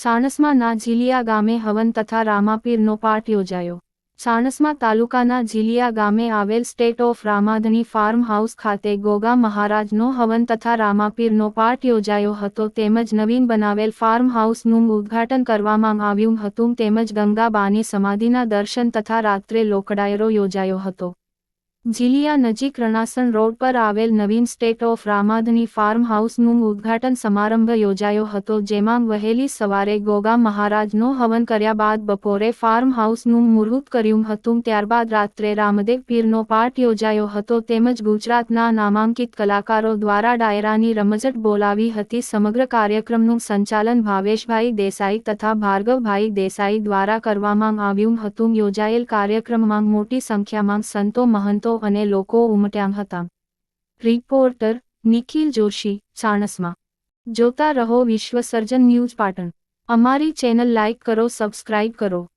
સાણસમાં ના ઝીલિયા ગામે હવન તથા રામાપીરનો પાઠ યોજાયો. સાણસમાં તાલુકાના ઝીલિયા ગામે આવેલ state of Ramadhani farm house ખાતે ગોગા મહારાજનો હવન તથા રામાપીરનો પાઠ યોજાયો હતો તેમજ નવીન બનાવેલ ફાર્મ હાઉસનું ઉદ્ઘાટન કરવામાં આવ્યું હતું તેમજ ગંગાબાની સમાધિના દર્શન તથા રાત્રે લોકડાયરો યોજાયો હતો. ઝીલિયા નજીક રણાસણ રોડ પર આવેલ નવીન સ્ટેટ ઓફ રામાધની ફાર્મ હાઉસનું ઉદ્ઘાટન સમારંભ યોજાયો હતો, જેમાં વહેલી સવારે ગોગા મહારાજનો હવન કર્યા બાદ બપોરે ફાર્મ હાઉસનું મુહૂર્ત કર્યું હતું, ત્યારબાદ રાત્રે રામદેવ પીરનો પાઠ યોજાયો હતો, તેમજ ગુજરાતના નામાંકિત કલાકારો દ્વારા ડાયરાની રમઝટ બોલાવી હતી, સમગ્ર કાર્યક્રમનું સંચાલન ભાવેશભાઈ દેસાઈ તથા ભાર્ગવભાઈ દેસાઈ દ્વારા કરવામાં આવ્યું હતું, યોજાયેલ કાર્યક્રમમાં મોટી સંખ્યામાં સંતો મહંતો અને લોકો ઉમટ્યા હતા. રિપોર્ટર નિખિલ જોશી સાણસમાં જોતા રહો વિશ્વ સર્જન ન્યૂઝ પાટણ. અમારી ચેનલ લાઇક કરો, સબસ્ક્રાઇબ કરો.